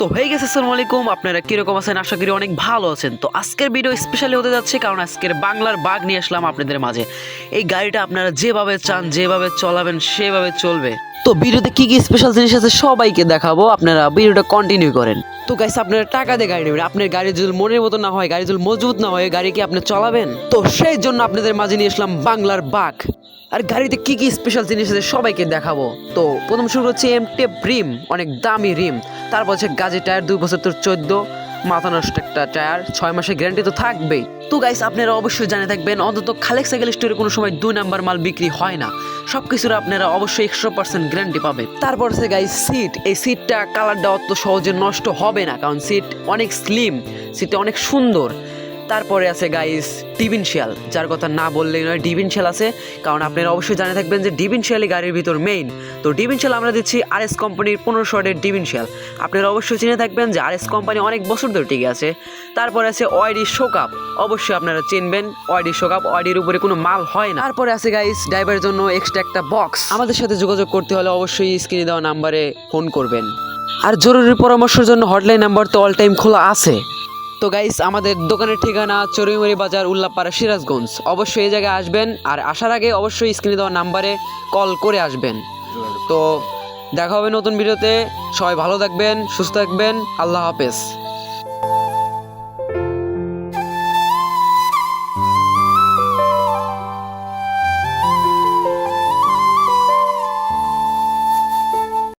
তো হয়ে গেছে, আসসালামু আলাইকুম। আপনারা কীরকম আছেন? আশা করি অনেক ভালো আছেন। তো আজকের ভিডিও স্পেশালি হতে যাচ্ছে কারণ আজকের বাংলার বাঘ নিয়ে আসলাম আপনাদের মাঝে। এই গাড়িটা আপনারা যেভাবে চান, যেভাবে চলাবেন, সেভাবে চলবে। তো ভিডিওতে কি কি স্পেশাল জিনিস আছে সবাইকে দেখাবো, আপনারা ভিডিওটা কন্টিনিউ করেন। তো গাইস আপনারা টাকা দিয়ে গাড়ি নেবেন, আপনার গাড়ি যদি মনের মতো না হয়, গাড়ি যদি মজবুত না হয়, গাড়ি কি আপনি চালাবেন? তো সেই জন্য আপনাদের মাঝে নিয়ে আসলাম বাংলার বাঘ। আর গাড়িতে কি কি স্পেশাল জিনিস আছে সবাইকে দেখাবো। তো প্রথম শুরু হচ্ছে এম টেপ রিম অনেক দামি রিম তারপর হচ্ছে গাজে টায়ার দুই বছর তোর চোদ্দ, মাথা নষ্ট একটা টায়ার ছয় মাসের গ্যারান্টি তো থাকবেই। তো গাইস আপনারা অবশ্যই জানে থাকবেন, অন্তত খালেক সাইকেল স্টোরে কোনো সময় দুই নাম্বার মাল বিক্রি হয় না। সব কিছুর আপনারা অবশ্যই একশো পার্সেন্ট গ্যারান্টি পাবেন। তারপর আছে গাইজ সিট এই সিটটা কালারটা অত সহজে নষ্ট হবে না, কারণ সিট অনেক স্লিম সিটটা অনেক সুন্দর। তারপরে আছে গাইস ডিভিনশিয়াল যার কথা না বললেই নয় ডিভিনশিয়াল আছে। কারণ আপনারা অবশ্যই জানে থাকবেন যে ডিভিনশিয়ালই গাড়ির ভিতর মেইন তো ডিভিনশিয়াল আমরা দিচ্ছি আর এস কোম্পানির পনেরো শটের ডিভিনশিয়াল আপনারা অবশ্যই চিনে থাকবেন যে আর এস কোম্পানি অনেক বছর ধরে টিকে আছে। তারপরে আছে ওয়াইডি শোকাপ অবশ্যই আপনারা চিনবেন ওয়াইডি শোকাপ ওয়াইডির উপরে কোনো মাল হয় না। তারপরে আছে গাইস ড্রাইভারের জন্য এক্সট্রা একটা বক্স আমাদের সাথে যোগাযোগ করতে হলে অবশ্যই স্ক্রিনে দেওয়া নাম্বারে ফোন করবেন। আর জরুরি পরামর্শের জন্য হটলাইন নাম্বার তো অল টাইম খোলা আছে। তো গাইস আমাদের দোকানের ঠিকানা চরুইমুড়ি বাজার উল্লাপাড়া সিরাজগঞ্জ। অবশ্যই এই জায়গায় আসবেন আর আসার আগে অবশ্যই স্ক্রিনে দেওয়া নাম্বারে কল করে আসবেন। তো দেখা হবে নতুন ভিডিওতে। সবাই ভালো থাকবেন, সুস্থ থাকবেন। আল্লাহ হাফেজ।